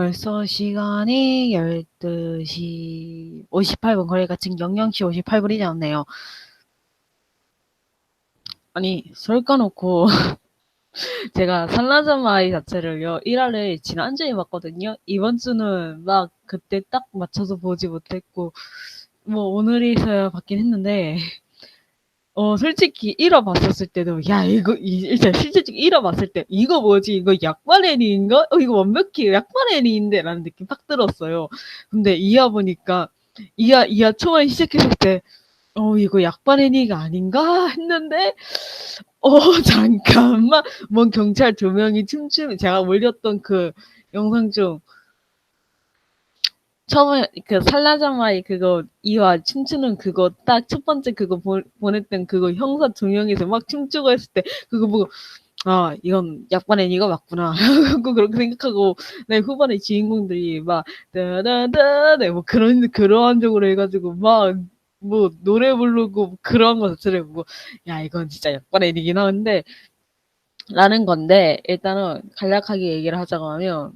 벌써 시간이 12시 58분 거리가 지금 00시 58분이 지 않네요. 아니 설 까놓고 제가 산라자마이 자체를요 1화를 지난주에 봤거든요. 이번 주는 막 그때 딱 맞춰서 보지 못했고 뭐 오늘이서야 봤긴 했는데 어 솔직히 1화 봤었을 때도 야 이거 이 일단 실질적으로 1화 봤을 때 '이거 뭐지? 이거 약반 애니인가? 어 이거 완벽히 약반 애니인데.'라는 느낌 팍 들었어요. 근데 2화 보니까 2화 2화 초반에 시작했을 때 '어 이거 약반 애니가 아닌가?' 했는데 어 잠깐만 뭔 경찰 2 명이 춤추는 제가 올렸던 그 영상 중 처음에 그 살라자마이 그거 2화 춤추는 그거 딱 첫 번째 그거 보 보냈던 그거 형사 2 명이서 막 춤추고 했을 때 그거 보고 '아 이건 약반 애니가 맞구나.' 하고 그렇게 생각하고 네 후반에 주인공들이 막 따다다 네뭐 그런 그러한 쪽으로 해 가지고 막 뭐 노래 부르고 그런 거 자체를 보고 '야 이건 진짜 약반 애니긴 한데' 라는 건데 일단은 간략하게 얘기를 하자고 하면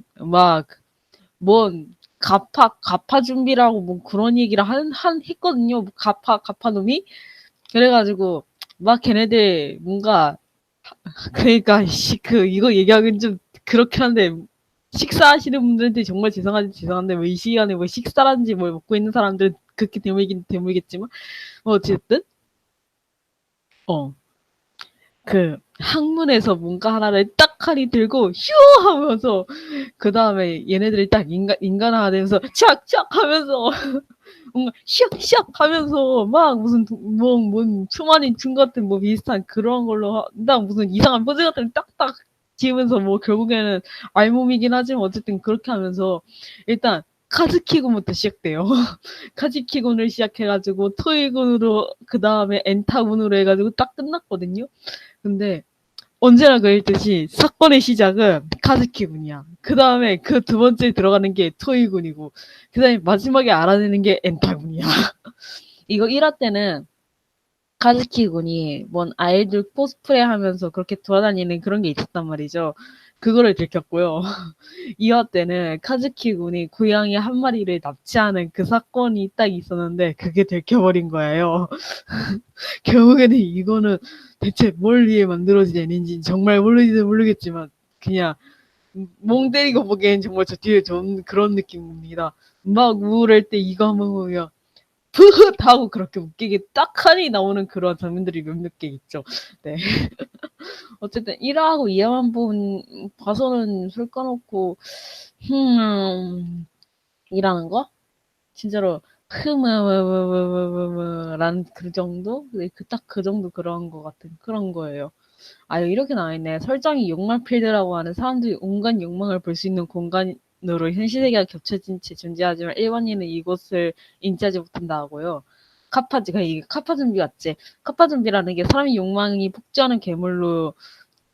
막뭔 가파 가파 준비라고 뭐 그런 얘기를 한 한 했거든요. 가파 가파 놈이. 그래 가지고 막 걔네들 뭔가 그러니까 씨그 이거 얘기하기는 좀 그렇긴 한데 식사하시는 분들한테 정말 죄송한지 죄송한데 뭐 이 시간에 뭐 식사라든지 뭘 먹고 있는 사람들은 극히 드물긴 드물겠지만 뭐 어쨌든 어. 그 항문에서 뭔가 하나를 딱 하니 들고 휴 하면서 그 다음에 얘네들이 딱 인간 인간화가 되면서 샥샥 하면서 뭔가 샥샥 하면서 막 무슨 뭐뭔 추마니 춤 같은 뭐 비슷한 그런 걸로 하딱 무슨 이상한 포즈 같은 거 딱딱 지으면서 뭐 결국에는 알몸이긴 하지만 어쨌든 그렇게 하면서 일단 카즈키군부터 시작돼요. 카즈키군을 시작해 가지고 토이군으로 그 다음에 엔타군으로 해 가지고 딱 끝났거든요. 근데 언제나 그랬듯이 사건의 시작은 카즈키군이야. 그 다음에 그2 번째에 들어가는 게 토이군이고 그 다음에 마지막에 알아내는 게 엔타군이야. 이거 1화 때는 카즈키군이 뭔 아이돌 코스프레 하면서 그렇게 돌아다니는 그런 게 있었단 말이죠. 그거를 들켰고요. 2화 때는 카즈키군이 고양이 1 마리를 납치하는 그 사건이 딱 있었는데 그게 들켜버린 거예요. 결국에는 이거는 대체 뭘 위해 만들어진 애니인지 정말 모르지는 모르겠지만 그냥 멍 때리고 보기엔 정말 저 뒤에 전 그런 느낌입니다. 막 우울할 때 이거 한번 보면 푸흐 하고 그렇게 웃기게 딱하니 나오는 그런 장면들이 몇몇 개 있죠. 네. 어쨌든 1화하고 2화만 본 봐서는 술 까놓고 흠 이라는 거? 진짜로 흐무무무무무무라는 그 정도? 네그딱그 정도 그런 것 같은 그런 거예요. 아 이렇게 나와 있네. 설정이 욕망 필드라고 하는 사람들이 온갖 욕망을 볼 수 있는 공간으로 현실 세계가 겹쳐진 채 존재하지만 일반인은 이곳을 인지하지 못한다고요. 카파즈가 이게 카파 좀비 같지? 카파 좀비라는 게 사람의 욕망이 폭주하는 괴물로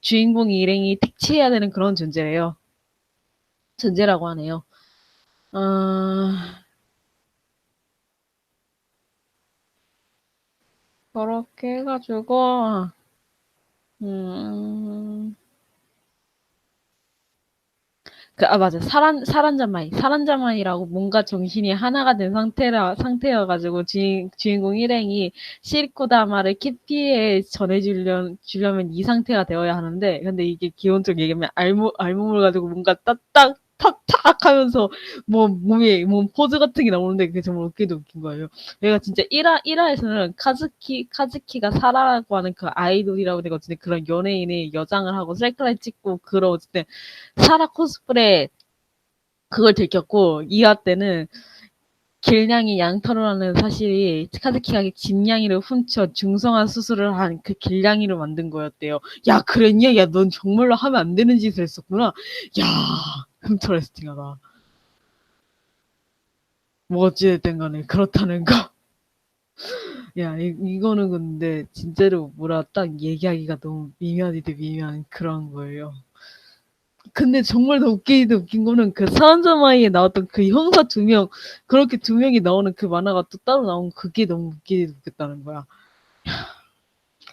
주인공 일행이 택치해야 되는 그런 존재래요. 존재라고 하네요. 어... 그렇게 해 가지고 음. 그 아 맞아. 사란 사란자마이. 사란자마이라고 뭔가 정신이 하나가 된 상태라 상태여 가지고 주인 주인공 일행이 시리코다마를 키피에 전해 주려 주려면 이 상태가 되어야 하는데 근데 이게 기본적으로 얘기하면 알몸 알몸을 가지고 뭔가 따딱 탁탁 하면서 뭐 몸에 몸 포즈 같은 게 나오는데 그게 정말 웃기도 웃긴 거예요. 얘가 진짜 1화 1화에서는 카즈키 카즈키가 사라라고 하는 그 아이돌이라고 되거든요. 그런 연예인의 여장을 하고 셀카를 찍고 그런 어쨌든 사라 코스프레 그걸 들켰고 2화 때는 길냥이 양털이라는 사실이 카즈키가 진냥이를 훔쳐 중성화 수술을 한 그 길냥이를 만든 거였대요. "야 그랬냐? 야 넌 정말로 하면 안 되는 짓을 했었구나." 야 인터레스팅하다. 뭐 어찌 됐든 간에 그렇다는 거. 야 이 이거는 근데 진짜로 뭐라 딱 얘기하기가 너무 미묘하디도 미묘한 그런 거예요. 근데 정말 더 웃기디도 웃긴 거는 그 사란자마이에 나왔던 그 형사 2명 그렇게 2 명이 나오는 그 만화가 또 따로 나온 그게 너무 웃기디도 웃겼다는 거야.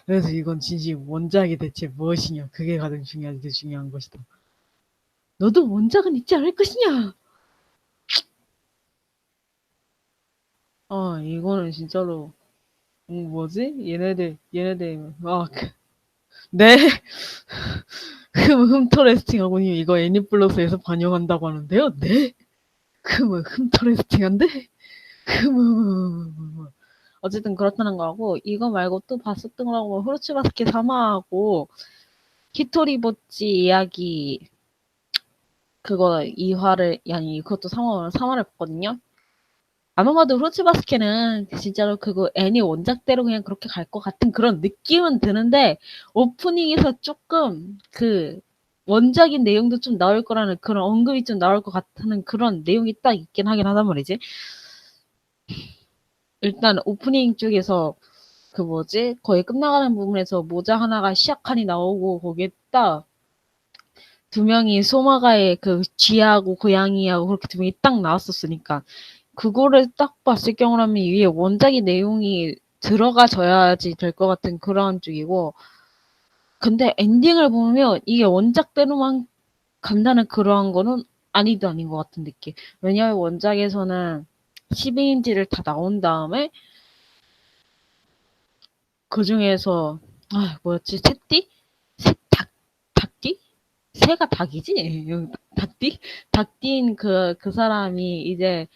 그래서 이건 진심 원작이 대체 무엇이냐 그게 가장 중요하디 중요한 것이다. 너도 원작은 있지 않을 것이냐? 아, 이거는 진짜로, 음, 뭐지? 얘네들, 얘네들, 막, 네! 흠, 흠터레스팅 하고님, 이거 애니플러스에서 반영한다고 하는데요? 네! 흠, 흠터레스팅 한데? 그, 뭐, 그 뭐, 뭐, 뭐, 뭐, 뭐, 뭐, 뭐. 어쨌든 그렇다는 거하고, 이거 말고 또 봤었던 거라고, 후르츠바스케 사마하고, 히토리보찌 이야기, 그거 2화를, 아니, 그것도 3화, 3화를 봤거든요? 아마 봐도 후르츠바스케는 진짜로 그거 애니 원작대로 그냥 그렇게 갈 것 같은 그런 느낌은 드는데, 오프닝에서 조금 그, 원작인 내용도 좀 나올 거라는 그런 언급이 좀 나올 것 같은 그런 내용이 딱 있긴 하긴 하단 말이지. 일단 오프닝 쪽에서 그 뭐지? 거의 끝나가는 부분에서 모자 하나가 시약하니 나오고 거기에 딱 두 명이 소마가의 그 쥐하고 고양이하고 그렇게 두 명이 딱 나왔었으니까 그거를 딱 봤을 경우라면 위에 원작의 내용이 들어가져야지 될 것 같은 그런 쪽이고 근데 엔딩을 보면 이게 원작대로만 간다는 그러한 거는 아니도 아닌 것 같은 느낌. 왜냐하면 원작에서는 12인지를 다 나온 다음에 그 중에서 아 뭐였지 새띠? 새가 닭이지? 닭띠? 닭띠인 그, 그 사람이 이제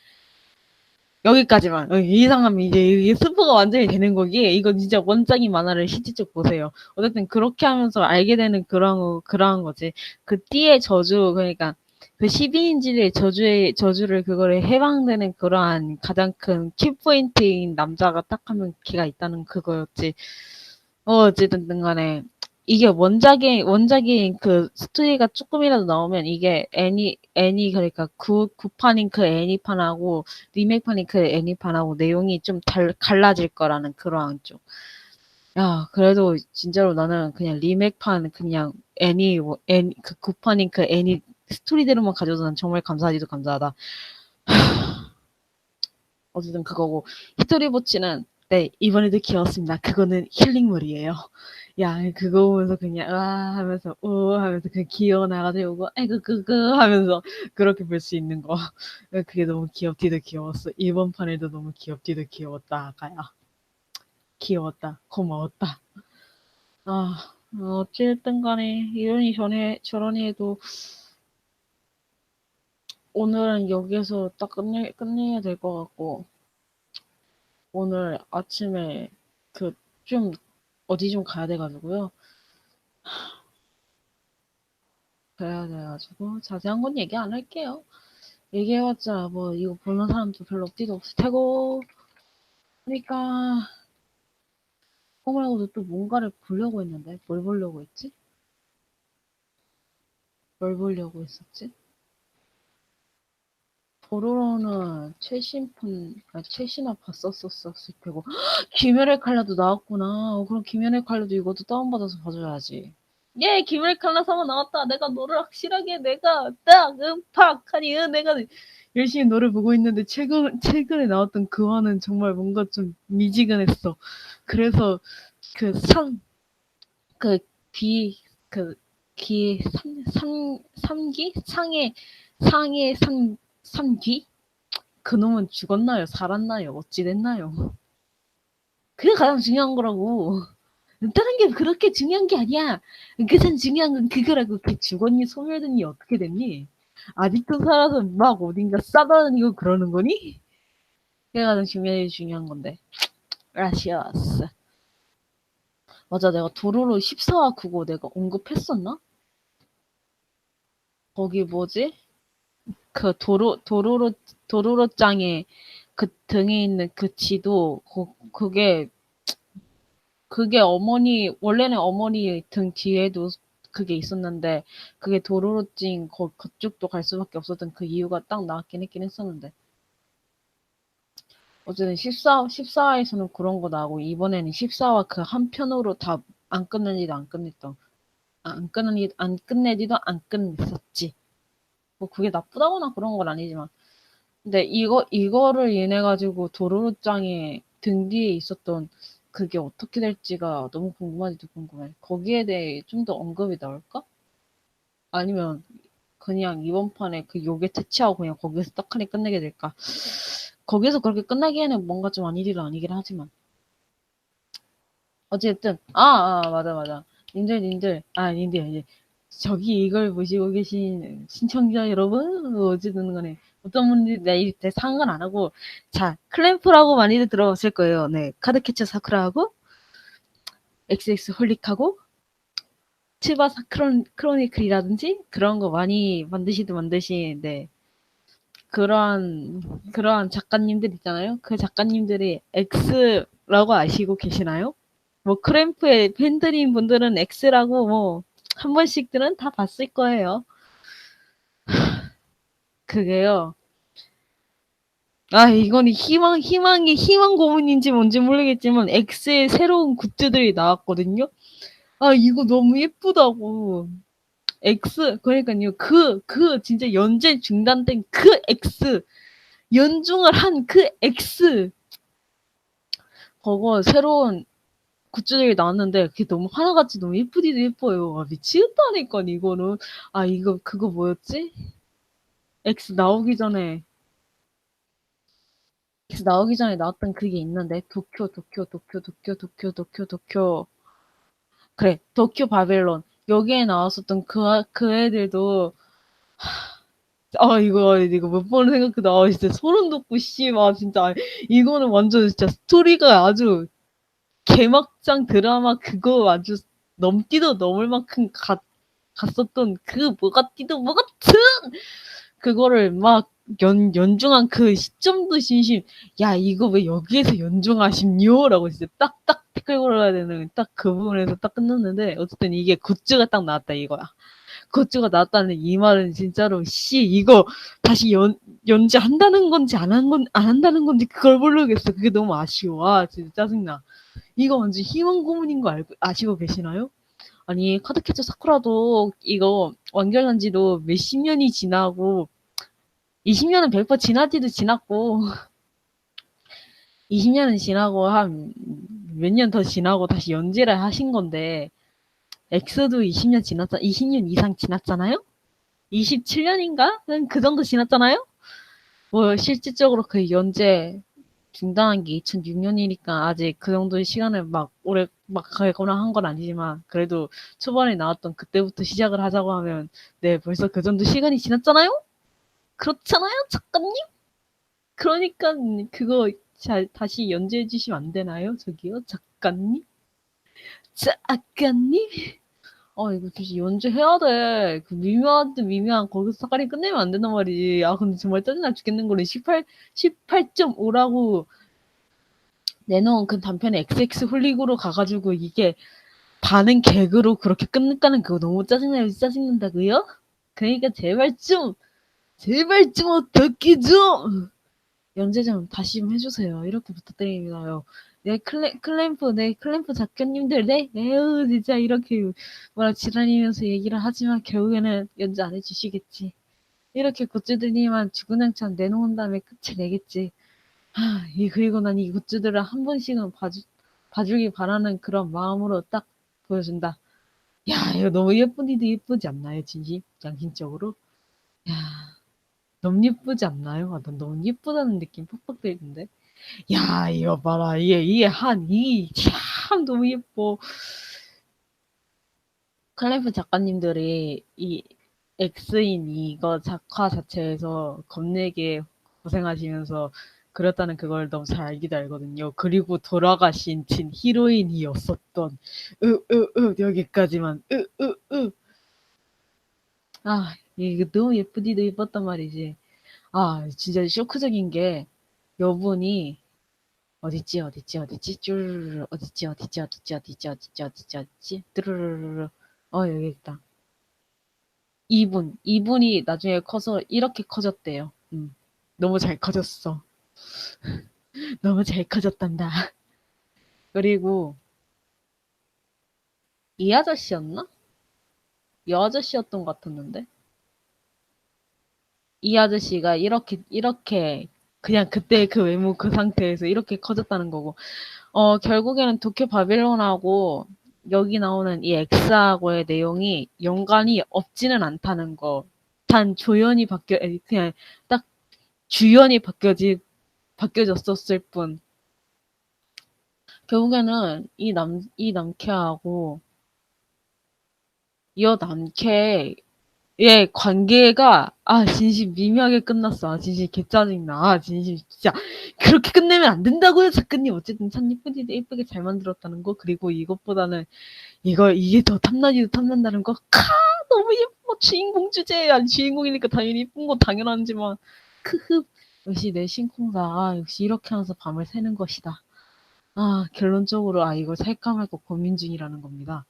여기까지만. 어, 이상하면 이제 이게 스포가 완전히 되는 거기? 이거 진짜 원작인 만화를 실질적 보세요. 어쨌든 그렇게 하면서 알게 되는 그런 거 그런 거지. 그 띠의 저주 그러니까 그 12인질의 저주의 저주를 그거를 해방되는 그러한 가장 큰 키포인트인 남자가 딱 하면 걔가 있다는 그거였지. 어 어쨌든 간에 이게 원작의 원작인 그 스토리가 조금이라도 나오면 이게 애니 애니 그러니까 구 구판인 그 애니판하고 리메이크판인 그 애니판하고 내용이 좀 달, 갈라질 거라는 그러한 쪽. 야 그래도 진짜로 나는 그냥 리메이크판 그냥 애니 애니 그 구판인 그 애니 스토리대로만 가져도 난 정말 감사하지도 감사하다. 어쨌든 그거고 히토리보치는 네 이번에도 귀여웠습니다. 그거는 힐링물이에요. 야 그거 보면서 그냥 와 하면서 오 하면서 그냥 귀여워 나가지고 아이고 그그 하면서 그렇게 볼 수 있는 거. 그게 너무 귀엽디도 귀여웠어. 이번 판에도 너무 귀엽디도 귀여웠다 아까야. 귀여웠다. 고마웠다. 아 어쨌든 간에 이러니 전에 저러니 해도 오늘은 여기에서 딱 끝내, 끝내야 될 것 같고 오늘 아침에 그 좀 어디 좀 가야 돼 가지고요. 그래야 돼 가지고 자세한 건 얘기 안 할게요. 얘기해봤자 뭐 이거 보는 사람도 별로 없지도 없을 테고 그러니까 그거 말고도 또 뭔가를 보려고 했는데 뭘 보려고 했지? 뭘 보려고 했었지? 도로로는 최신품, 아, 최신화 봤었었을 테고. 헉, 김연의 칼라도 나왔구나. 어, 그럼 김연의 칼라도 이것도 다운받아서 봐줘야지. 예, 김연의 칼라 사만 나왔다. 내가 너를 확실하게 내가 딱 음팍 하니 응, 내가 열심히 너를 보고 있는데 최근 최근에 나왔던 그화는 정말 뭔가 좀 미지근했어. 그래서 그 삼그 뒤, 그기 그 삼삼삼기 상해 상해 상 3기? 그놈은 죽었나요? 살았나요? 어찌됐나요? 그게 가장 중요한 거라고. 다른 게 그렇게 중요한 게 아니야. 그 가장 중요한 건 그거라고. 그 죽었니? 소멸됐니? 어떻게 됐니? 아직도 살아서 막 어딘가 싸다니고 그러는 거니? 그게 가장 중요해, 중요한 건데. 라시아스. 맞아, 내가 도로로 14화 그거 내가 언급했었나? 거기 뭐지? 그 도로 도로로 도로로장에 그 등에 있는 그 지도 그, 그게 그게 어머니 원래는 어머니 등 뒤에도 그게 있었는데 그게 도로로찡 거, 그쪽도 갈 수밖에 없었던 그 이유가 딱 나왔긴 했긴 했었는데 어쨌든 14, 14화에서는 그런 거 나오고 이번에는 14화 그 한 편으로 다 안 끝내지도 안 끝냈던 안 끝내지 안 끝내지도 안 끝냈었지. 뭐 그게 나쁘다거나 그런 건 아니지만 근데 이거 이거를 인해 가지고 도로로짱의 등 뒤에 있었던 그게 어떻게 될지가 너무 궁금하지도 궁금해. 거기에 대해 좀 더 언급이 나올까? 아니면 그냥 이번 판에 그 요게 퇴치하고 그냥 거기서 떡하니 끝내게 될까? 거기서 그렇게 끝나기에는 뭔가 좀 아니기도 아니긴 하지만. 어쨌든, 아, 아, 맞아, 맞아. 님들, 님들, 아, 이제, 저기 이걸 보시고 계신 신청자 여러분, 어쨌든 간에, 어떤 분들이 내 이때 상관 안 하고, 자, 클램프라고 많이들 들어봤을 거예요. 네, 카드캐쳐 사쿠라하고, XX 홀릭하고, 치바사 크론, 크로니클이라든지, 그런 거 많이 만드시도 만드신, 네. 그러한, 그러한 작가님들 있잖아요. 그 작가님들이 X라고 아시고 계시나요? 뭐 크램프의 팬들인 분들은 X라고 뭐 한 번씩들은 다 봤을 거예요. 그게요. 아, 이건 희망, 희망이, 희망 고문인지 뭔지 모르겠지만, X의 새로운 굿즈들이 나왔거든요? 아, 이거 너무 예쁘다고. X, 그러니까요, 그, 그, 진짜 연재 중단된 그 X, 연중을 한 그 X, 그거 새로운 굿즈들이 나왔는데 그게 너무 하나같이 너무 예쁘기도 예뻐요. 아, 미치겠다니까 이거는. 아 이거 그거 뭐였지? X 나오기 전에 X 나오기 전에 나왔던 그게 있는데 도쿄 도쿄 도쿄 도쿄 도쿄 도쿄 도쿄 그래 도쿄 바벨론 여기에 나왔었던 그, 그 애들도 아 이거 이거 몇번 생각해도 아 진짜 소름 돋고 씨막 진짜 이거는 완전 진짜 스토리가 아주 개막장 드라마 그거 아주 넘기도 넘을 만큼 가, 갔었던 그 뭐가 뛰도 뭐 같은 그거를 막 연, 연중한 그 시점도 진심 야 이거 왜 여기에서 연중하십니요? 라고 진짜 딱딱 댓글 걸어야 되는 딱 그 부분에서 딱 끝났는데 어쨌든 이게 굿즈가 딱 나왔다 이거야. 굿즈가 나왔다는 이 말은 진짜로 씨 이거 다시 연 연재한다는 건지 안 한 건 안 한다는 건지 그걸 모르겠어. 그게 너무 아쉬워. 아 진짜 짜증나 이거 완전 희망 고문인 거 알고 아시고 계시나요? 아니 카드캐쳐 사쿠라도 이거 완결한 지도 몇십 년이 지나고 20년은 100% 지나지도 지났고 20년은 지나고 한 몇 년 더 지나고 다시 연재를 하신 건데 엑스도 20년 지났잖아 20년 이상 지났잖아요? 27년인가? 그 정도 지났잖아요? 뭐 실질적으로 그 연재 중단한 게 2006년이니까 아직 그 정도의 시간을 막 오래 막 가거나 한 건 아니지만 그래도 초반에 나왔던 그때부터 시작을 하자고 하면 네 벌써 그 정도 시간이 지났잖아요? 그렇잖아요 작가님? 그러니까 그거 자, 다시 연재해 주시면 안 되나요? 저기요 작가님? 작가님? 어 이거 진짜 연주해야 돼. 그 미묘한 듯 미묘한 거기서 사가리 끝내면 안 된단 말이지. 아 근데 정말 짜증나 죽겠는 거는 18 18.5라고 내놓은 그 단편에 XX 홀릭으로 가가지고 이게 반응 개그로 그렇게 끝냈다는 그거 너무 짜증나요. 짜증난다고요? 그러니까 제발 좀 제발 좀 어떻게 좀 연재 좀 다시 좀 해주세요. 이렇게 부탁드립니다요. 네, 클램, 클램프, 네, 클램프 작가님들, 네, 에휴, 진짜 이렇게 뭐라 지랄이면서 얘기를 하지만 결국에는 연재 안 해주시겠지. 이렇게 굿즈들이만 주구장창 내놓은 다음에 끝을 내겠지. 하, 이, 그리고 난 이 굿즈들을 한 번씩은 봐주, 봐주길 바라는 그런 마음으로 딱 보여준다. 야, 이거 너무 예쁜이도 예쁘지 않나요, 진심? 양심적으로? 야, 너무 예쁘지 않나요? 아, 난 너무 예쁘다는 느낌 팍팍 들던데. 야, 이거 봐라. 이게, 이게 한, 이, 참 너무 예뻐. 클래프 작가님들이 이 X인 이거 작화 자체에서 겁내게 고생하시면서 그렸다는 그걸 너무 잘 알기도 알거든요. 그리고 돌아가신 진 히로인이었었던, 으, 으, 으, 여기까지만, 으, 으, 으. 아, 이거 너무 예쁘디도 예뻤단 말이지. 아, 진짜 쇼크적인 게, 여분이 어딨지 어딨지 어딨지? 쭈르르 어딨지 어딨지 어딨지 어딨지 어딨지 어딨지 어딨지? 뚜루루루루 어 여기 있다. 이분 이분이 나중에 커서 이렇게 커졌대요. 음, 너무 잘 커졌어. 너무 잘 커졌단다. 그리고 이 아저씨였나? 이 아저씨였던 것 같았는데? 이 아저씨가 이렇게 이렇게 그냥 그때 그 외모 그 상태에서 이렇게 커졌다는 거고 어 결국에는 도쿄 바빌론하고 여기 나오는 이 엑스하고의 내용이 연관이 없지는 않다는 거. 단 조연이 바뀌어 그냥 딱 주연이 바뀌어지 바뀌어졌었을 뿐. 결국에는 이 남, 이 남캐하고 여 남캐 의 관계가 아 진심 미묘하게 끝났어. 아 진심 개짜증나. 아 진심 진짜 그렇게 끝내면 안 된다고요 작가님. 어쨌든 참 예쁘게 예쁘게 잘 만들었다는 거 그리고 이것보다는 이거 이게 더 탐나기도 탐난다는 거. 카 너무 예뻐 주인공 주제 아니 주인공이니까 당연히 예쁜 건 당연하지만 크흡 역시 내 신콩사 아 역시 이렇게 하면서 밤을 새는 것이다. 아 결론적으로 아 이걸 살까 말까 고민 중이라는 겁니다.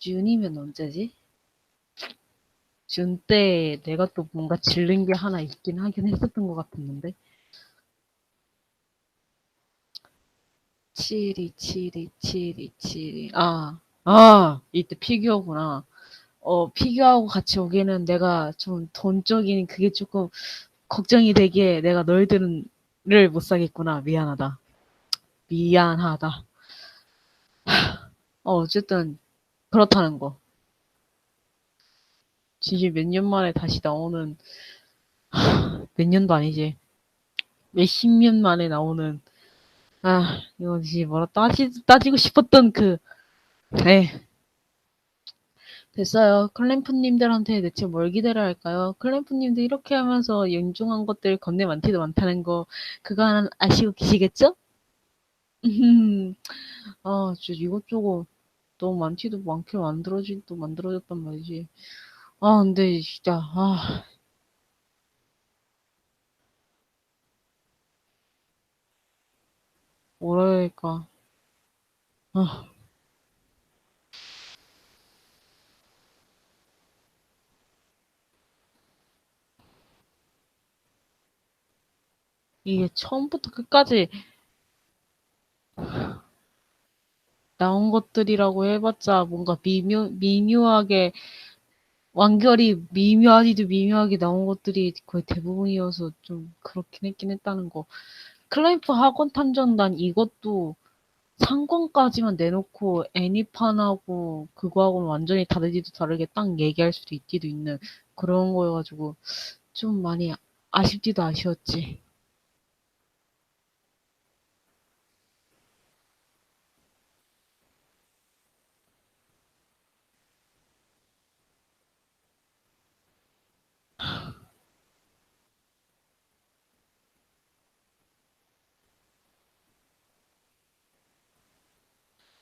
준이면 언제지? 준때 내가 또 뭔가 질른 게 하나 있긴 하긴 했었던 것 같았는데. 72, 72, 72, 72. 아, 아, 이때 피규어구나. 어, 피규어하고 같이 오기에는 내가 좀 돈적인 그게 조금 걱정이 되기에 내가 너희들은 못 사겠구나. 미안하다. 미안하다. 어, 어쨌든 그렇다는 거. 진짜 몇 년 만에 다시 나오는 몇 년도 아니지. 몇 십 년 만에 나오는 아 이거 진짜 뭐라 따지 따지고 싶었던 그 네. 됐어요. 클램프님들한테 대체 뭘 기대를 할까요? 클램프님도 이렇게 하면서 연중한 것들 건네 많지도 많다는 거 그거 아시고 계시겠죠? 아, 진짜 이것저것 너무 많지도 많게 만들어지도 만들어졌단 말이지. 아, 근데 진짜 아. 뭐랄까. 아. 이게 처음부터 끝까지 나온 것들이라고 해봤자 뭔가 미묘, 미묘하게 완결이 미묘하지도 미묘하게 나온 것들이 거의 대부분이어서 좀 그렇긴 했긴 했다는 거. 클라이프 학원 탐정단 이것도 상권까지만 내놓고 애니판하고 그거하고는 완전히 다르지도 다르게 딱 얘기할 수도 있기도 있는 그런 거여가지고 좀 많이 아쉽지도 아쉬웠지.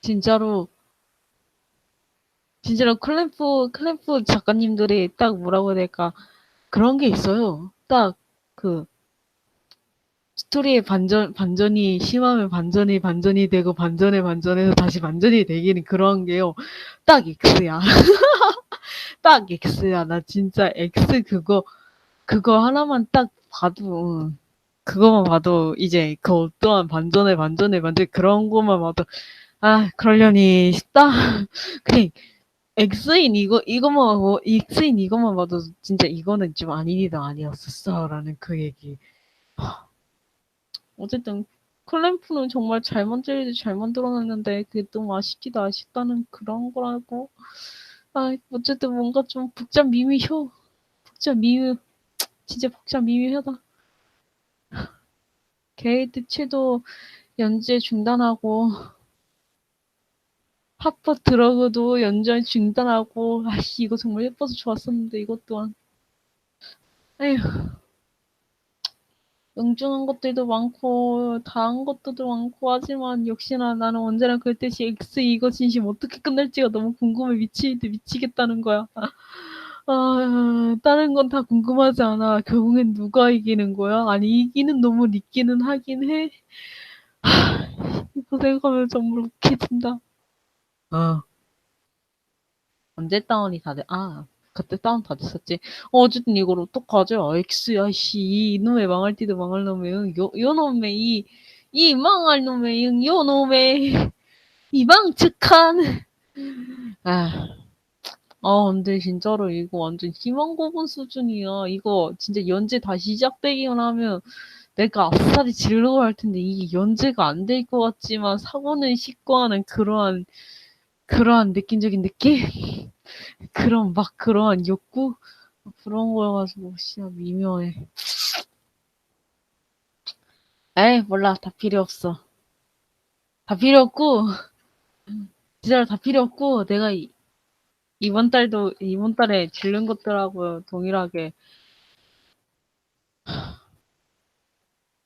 진짜로 진짜로 클램프 클램프 작가님들이 딱 뭐라고 해야 될까 그런 게 있어요. 딱 그 스토리의 반전 반전이 심하면 반전이 반전이 되고 반전에 반전해서 다시 반전이 되기는 그런 게요. 딱 X야. 딱 X야. 나 진짜 X 그거 그거 하나만 딱 봐도 그거만 봐도 이제 그 어떠한 반전에 반전에 반전 그런 것만 봐도 아 그러려니 싶다. 그냥 X인 이거 이거만 뭐 X인 이거만 봐도 진짜 이거는 좀 아니니다 아니었었어라는 그 얘기. 어쨌든 클램프는 정말 잘 만들지 잘 만들어놨는데 그게 너무 아쉽기도 아쉽다는 그런 거라고. 아 어쨌든 뭔가 좀 복잡 미미효 복잡 미묘 진짜 복잡 미묘하다. 게이트 채도 연재 중단하고 하퍼 드러그도 연재 중단하고 아씨 이거 정말 예뻐서 좋았었는데 이것 또한 에휴 응중한 것들도 많고 다한 것들도 많고 하지만 역시나 나는 언제나 그랬듯이 X 이거 진심 어떻게 끝날지가 너무 궁금해 미치겠 미치겠다는 거야. 아, 다른 건 다 궁금하지 않아. 결국엔 누가 이기는 거야? 아니 이기는 놈을 있기는 하긴 해. 하, 이거 생각하면 정말 웃기진다. 어. 언제 다운이 다 돼? 아, 그때 다운 다 됐었지. 어, 어쨌든 이걸 어떡하지? 아, X야, 씨. 이놈의 망할 띠도 망할 놈의 응. 요, 요 놈의 이, 이 망할 놈의 응. 요 놈의 이 망측한. 아. 아, 근데 진짜로 이거 완전 희망 고문 수준이야. 이거 진짜 연재 다시 시작되기만 하면 내가 아싸리 지르고 할 텐데 이게 연재가 안 될 것 같지만 사고는 싣고 하는 그러한 그러한 느낌적인 느낌? 그런 막 그러한 욕구? 그런 거여가지고 진짜 미묘해. 에이, 몰라. 다 필요 없어. 다 필요 없고, 진짜로 다 필요 없고, 내가 이, 이번 달도, 이번 달에 질른 것들하고 동일하게,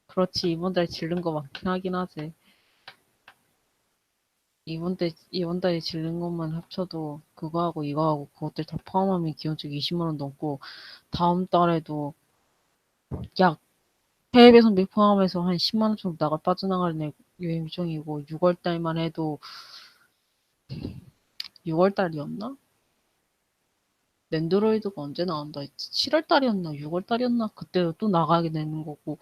그렇지, 이번 달에 질른 거 많긴 하긴 하지. 이번 달, 이번 달에 질른 것만 합쳐도 그거하고 이거하고 그것들 다 포함하면 기본적으로 20만원 넘고, 다음 달에도 약 해외 배송비 포함해서 한 10만원 정도 나가 빠져나가는 여행 일정이고, 6월 달만 해도 6월 달이었나? 랜드로이드가 언제 나온다 했지? 7월 달이었나? 6월 달이었나? 그때 또 나가게 되는 거고.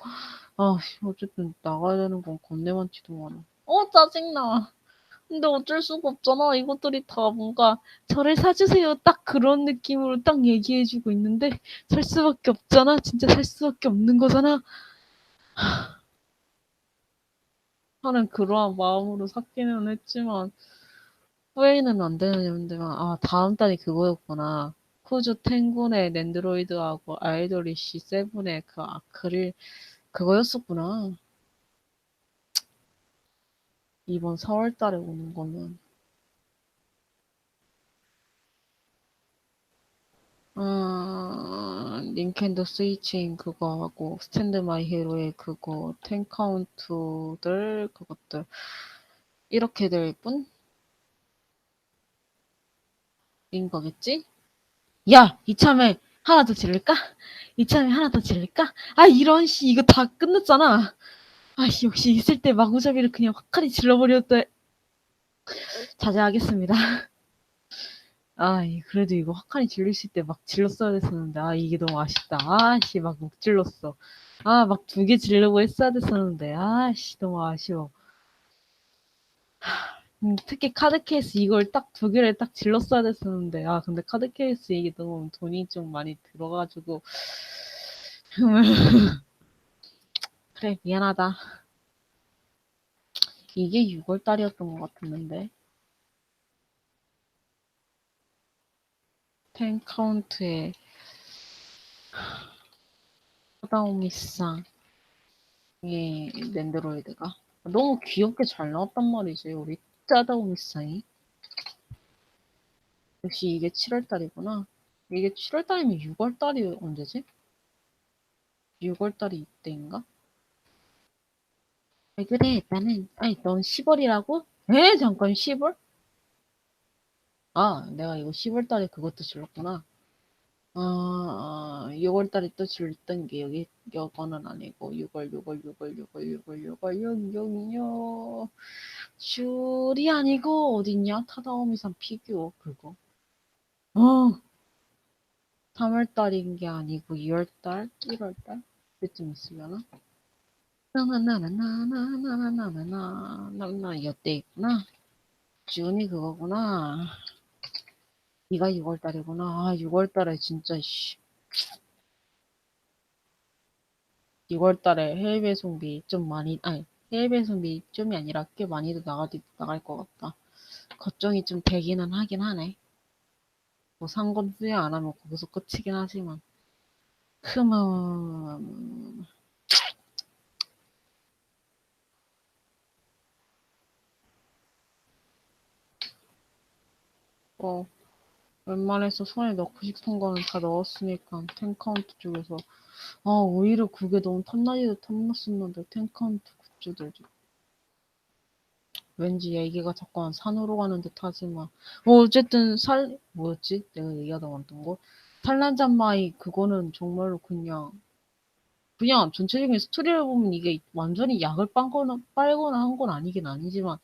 아, 씨, 어쨌든 나가야 되는 건 건네 많지도 않아. 어, 짜증나. 근데 어쩔 수가 없잖아. 이것들이 다 뭔가 저를 사주세요. 딱 그런 느낌으로 딱 얘기해주고 있는데 살 수밖에 없잖아. 진짜 살 수밖에 없는 거잖아. 하는 그러한 마음으로 샀기는 했지만 후회는 안 되는데만 아 다음 달이 그거였구나. 쿠즈 탱군의 랜드로이드하고 아이돌리시 세븐의 그 아크릴 그거였었구나. 이번 4월 달에 오는 거는 음, 닌텐도 스위치인 그거 하고 스탠드 마이 히로의 그거 텐 카운트들 그것들 이렇게 될 뿐? 인 거겠지? 야 이참에 하나 더 지를까? 이참에 하나 더 지를까? 아 이런 씨 이거 다 끝났잖아 아 역시 있을 때 마구잡이를 그냥 확하니 질러버렸다 자제하겠습니다 아, 이- 그래도 이거 확하니 질릴 수 있을 때 막 질렀어야 됐었는데, 아, 이게 너무 아쉽다. 아, 씨, 막 못 질렀어. 아, 막 두개 지르려고 했어야 됐었는데, 아, 씨, 너무 아쉬워. 음, 특히 카드 케이스 이걸 딱 두 개를 딱 질렀어야 됐었는데, 아, 근데 카드 케이스 이게 너무 돈이 좀 많이 들어가지고, 그래, 미안하다. 이게 6월 달이었던 것 같았는데. 텐 카운트에 하다오미상 이 랜드로이드가 너무 귀엽게 잘 나왔단 말이지 우리 짜다오미상이 역시 이게 7월달이구나 이게 7월달이면 6월달이 언제지? 6월달이 이때인가? 왜 그래 나는 아니 넌 10월이라고? 에 잠깐 10월? 아 내가 이거 10월 달에 그것도 질렀구나 아, 6월 달에 또 질렀던 게 여기, 여거는 아니고, 6월, 6월, 6월, 6월, 6월, 6월, 6, 6, 6. 줄이 아니고, 어딨냐? 타다오미산 피규어, 그거. 어, 3월 달인 게 아니고, 2월 달? 1월 달? 그쯤 있으려나? 나나나나나나나나나나나, 이때 있구나. 준이 그거구나. 네가 6월 달이구나. 아, 6월 달에 진짜, 씨. 6월 달에 해외 배송비 좀 많이, 아니, 해외 배송비 좀이 아니라 꽤 많이도 나가, 나갈 것 같다. 걱정이 좀 되기는 하긴 하네. 뭐 상권 수혜 안 하면 거기서 끝이긴 하지만. 흠음, 뭐, 웬만해서 손에 넣고 싶은 거는 다 넣었으니까, 텐카운트 쪽에서. 아, 오히려 그게 너무 탐나기도 탐났었는데, 텐카운트 굿즈들이. 왠지 얘기가 자꾸 산으로 가는 듯 하지만. 뭐, 어쨌든, 살, 뭐였지? 내가 얘기하다 왔던 거? 산란잔마이, 그거는 정말로 그냥, 그냥 전체적인 스토리를 보면 이게 완전히 약을 빨거나, 빨거나 한 건 아니긴 아니지만,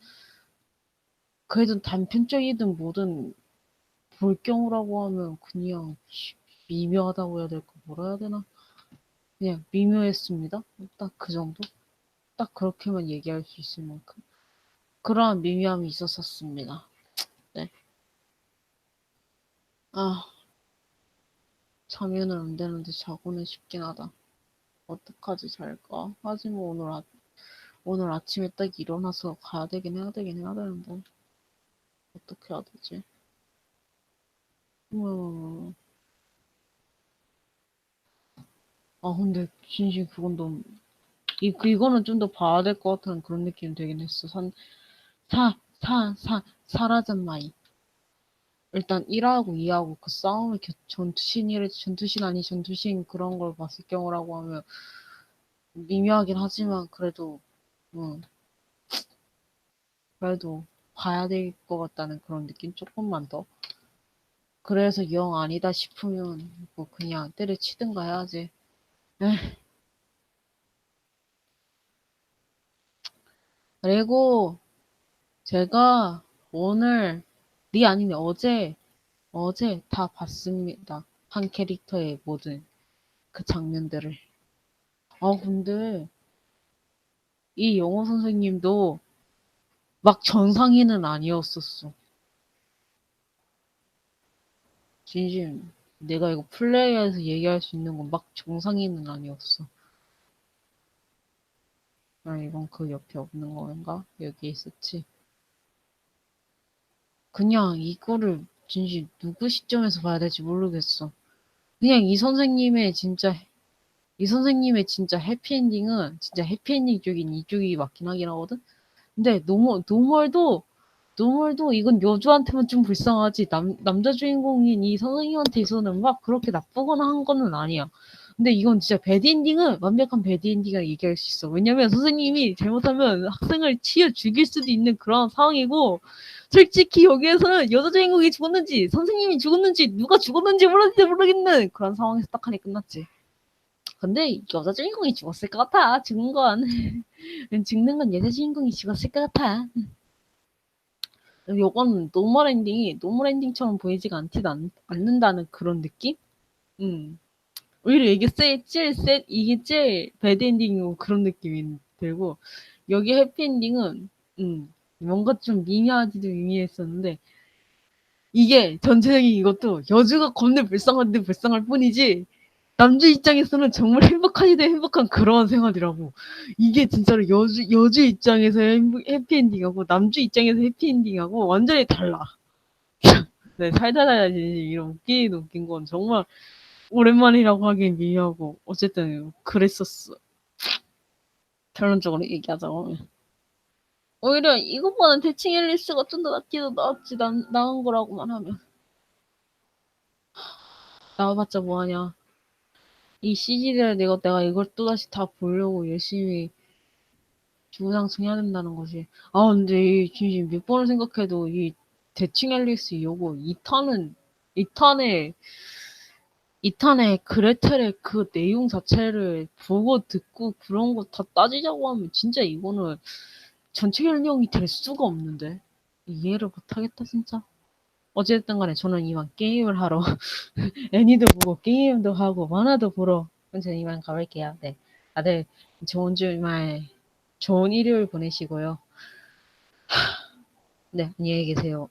그래도 단편적이든 뭐든 볼 경우라고 하면 그냥 미묘하다고 해야 될까? 뭐라 해야 되나? 그냥 미묘했습니다. 딱 그 정도? 딱 그렇게만 얘기할 수 있을 만큼? 그러한 미묘함이 있었었습니다. 네. 아 잠이는 안 되는데 자고는 싶긴 하다. 어떡하지 잘까? 하지만 오늘 아, 오늘 아침에 딱 일어나서 가야 되긴 해야 되긴 해야 되는데 어떻게 해야 되지 음. 아 근데 진심 그건 너무 이, 그- 이거는 좀 더 봐야 될 것 같은 그런 느낌이 되긴 했어. 산, 사, 사, 사, 사라잔 마이. 일단 1하고 2하고 그 싸움을 겨- 전투신이래, 전투신 아니 전투신 그런 걸 봤을 경우라고 하면 미묘하긴 하지만 그래도, 음, 그래도 봐야 될 것 같다는 그런 느낌 조금만 더. 그래서 영 아니다 싶으면 뭐 그냥 때려치든가 해야지. 그리고 제가 오늘 리 아니면 어제 어제 다 봤습니다. 한 캐릭터의 모든 그 장면들을. 아 근데 이 영어 선생님도 막 정상인은 아니었었어. 진심 내가 이거 플레이에서 얘기할 수 있는 건 막 정상인은 아니었어. 아 이건 그 옆에 없는 건가? 여기 있었지. 그냥 이거를 진짜 누구 시점에서 봐야 될지 모르겠어. 그냥 이 선생님의 진짜 이 선생님의 진짜 해피엔딩은 진짜 해피엔딩 쪽인 이쪽이 맞긴 하긴 하거든. 근데 노멀 노멀도 노멀도 이건 여주한테만 좀 불쌍하지 남 남자 주인공인 이 선생님한테 있어서는 막 그렇게 나쁘거나 한 거는 아니야. 근데 이건 진짜 배드엔딩은 완벽한 배드엔딩이라 얘기할 수 있어. 왜냐면 선생님이 잘못하면 학생을 치여 죽일 수도 있는 그런 상황이고 솔직히 여기에서는 여자 주인공이 죽었는지 선생님이 죽었는지 누가 죽었는지 모르는지 모르겠는 그런 상황에서 딱 하니 끝났지. 근데 여자 주인공이 죽었을 것 같아. 죽은 건 죽는 건 여자 주인공이 죽었을 것 같아. 요건 노멀 엔딩이 노멀 엔딩처럼 보이지가 않지 않, 않는다는 그런 느낌? 음. 오히려 이게 세, 제일 세, 이게 제일 배드 엔딩이고 그런 느낌이 들고 여기 해피 엔딩은 음, 뭔가 좀 미묘하지도 미미했었는데 이게 전체적인 이것도 여주가 겁내 불쌍한데 불쌍할 뿐이지 남주 입장에서는 정말 행복하지도 행복한 그런 생활이라고 이게 진짜로 여주 여주 입장에서 해피엔딩하고 남주 입장에서 해피엔딩하고 완전히 달라. 네, 살다 살다 진짜 이런 웃기기도 웃긴 건 정말 오랜만이라고 하기엔 미묘하고 어쨌든 그랬었어. 결론적으로 얘기하자고 오히려 이것보다는 대칭 앨리스가 좀 더 낫기도 낫지 나, 나은 거라고만 하면 나와봤자 뭐하냐 이 CG를 내가 내가 이걸 또 다시 다 보려고 열심히 주구장창 해야 된다는 거지. 아 근데 이 진심 몇 번을 생각해도 이 대칭 앨리스 요거 2탄은 2탄에 2탄에 그레텔의 그 내용 자체를 보고 듣고 그런 거 다 따지자고 하면 진짜 이거는 전체 연령이 될 수가 없는데 이해를 못하겠다 진짜. 어쨌든 간에 저는 이만 게임을 하러 애니도 보고 게임도 하고 만화도 보러 저는 이만 가볼게요. 네. 다들 좋은 주말 좋은 일요일 보내시고요. 네, 안녕히 계세요.